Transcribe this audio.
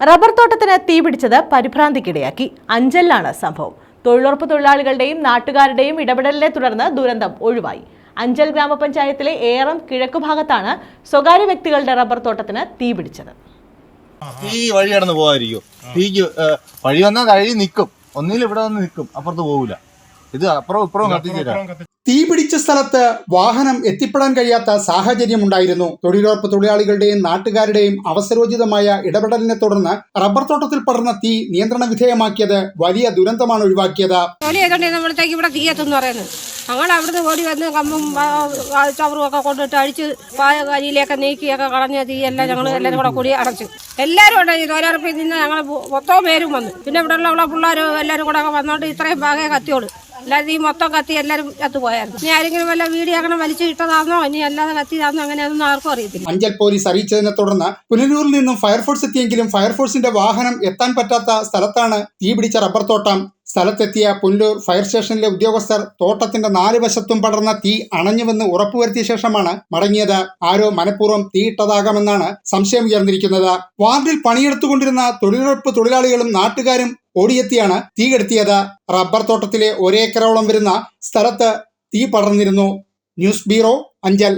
Rubber തോട്ടത്തിന് തീപിടിച്ചത് പരിഭ്രാന്തിക്കിടയാക്കി. അഞ്ചലിലാണ് സംഭവം. തൊഴിലുറപ്പ് തൊഴിലാളികളുടെയും നാട്ടുകാരുടെയും ഇടപെടലിനെ തുടർന്ന് ദുരന്തം ഒഴിവായി. അഞ്ചൽ ഗ്രാമപഞ്ചായത്തിലെ ഏറം കിഴക്കുഭാഗത്താണ് സ്വകാര്യ വ്യക്തികളുടെ റബ്ബർ തോട്ടത്തിന് തീപിടിച്ചത് തീ വഴി കടന്ന് പോകാതിരിക്കും? തീക്ക് വഴി വന്നാൽ കഴി നിൽക്കും ഒന്നിൽ ഇവിടെ വന്ന് നിൽക്കും അപ്പുറത്ത് പോകൂല ഇത് അപ്പുറം ഇപ്പുറം കത്തിച്ചേരാ. തീ പിടിച്ച സ്ഥലത്ത് വാഹനം എത്തിപ്പെടാൻ കഴിയാത്ത സാഹചര്യം ഉണ്ടായിരുന്നു തൊഴിലുറപ്പ് തൊഴിലാളികളുടെയും നാട്ടുകാരുടെയും അവസരോചിതമായ ഇടപെടലിനെ തുടർന്ന് റബ്ബർ തോട്ടത്തിൽ പടർന്ന തീ നിയന്ത്രണ വിധേയമാക്കിയത് വലിയ ദുരന്തമാണ് ഒഴിവാക്കിയത്. ഇവിടെ പറയുന്നത്. ഞങ്ങൾ അവിടുന്ന് ഓടി വന്ന് കമ്പും ചവറും ഒക്കെ കൊണ്ടിട്ട് അടിച്ച് പായ നീക്കിയൊക്കെ കളഞ്ഞ തീ എല്ലാം ഞങ്ങൾ എല്ലാവരും കൂടെ കൂടി അടച്ചു. എല്ലാവരും ഉണ്ട് ഈ തൊഴിലുറപ്പിൽ നിന്ന്? ഞങ്ങൾ മൊത്തം പേരും വന്നു. പിന്നെ ഇവിടെ ഉള്ള പിള്ളേരും എല്ലാവരും കൂടെ ഒക്കെ വന്നോണ്ട് ഇത്രയും ഭാഗമേ കത്തിയോളൂ. അല്ലാതെ ഈ മൊത്തം കത്തി എല്ലാവരും ചത്തുപോയായിരുന്നു ഇനി ആരെങ്കിലും വല്ല വീഡിയോ അങ്ങനെ വലിച്ചു ഇട്ടതാണോ ഇനി അല്ലാതെ കത്തിയതാണോ അങ്ങനെയൊന്നും ആർക്കും അറിയത്തില്ല. അഞ്ചൽ പോലീസ് അറിയിച്ചതിനെ തുടർന്ന് പുനലൂരിൽ നിന്നും ഫയർഫോഴ്സ് എത്തിയെങ്കിലും ഫയർഫോഴ്സിന്റെ വാഹനം എത്താൻ പറ്റാത്ത സ്ഥലത്താണ് തീപിടിച്ച റബ്ബർ തോട്ടം സ്ഥലത്തെത്തിയ പുല്ലൂർ ഫയർ സ്റ്റേഷനിലെ ഉദ്യോഗസ്ഥർ തോട്ടത്തിന്റെ നാല് വശത്തും പടർന്ന തീ അണഞ്ഞുവെന്ന് ഉറപ്പുവരുത്തിയ ശേഷമാണ് മടങ്ങിയത്. ആരോ മനഃപൂർവം തീയിട്ടതാകാമെന്നാണ് സംശയം ഉയർന്നിരിക്കുന്നത്. വാർഡിൽ പണിയെടുത്തുകൊണ്ടിരുന്ന തൊഴിലുറപ്പ് തൊഴിലാളികളും നാട്ടുകാരും ഓടിയെത്തിയാണ് തീ കെടുത്തിയത്. റബ്ബർ തോട്ടത്തിലെ ഒരേക്കറോളം വരുന്ന സ്ഥലത്ത് തീ പടർന്നിരുന്നു. News bureau Anchal.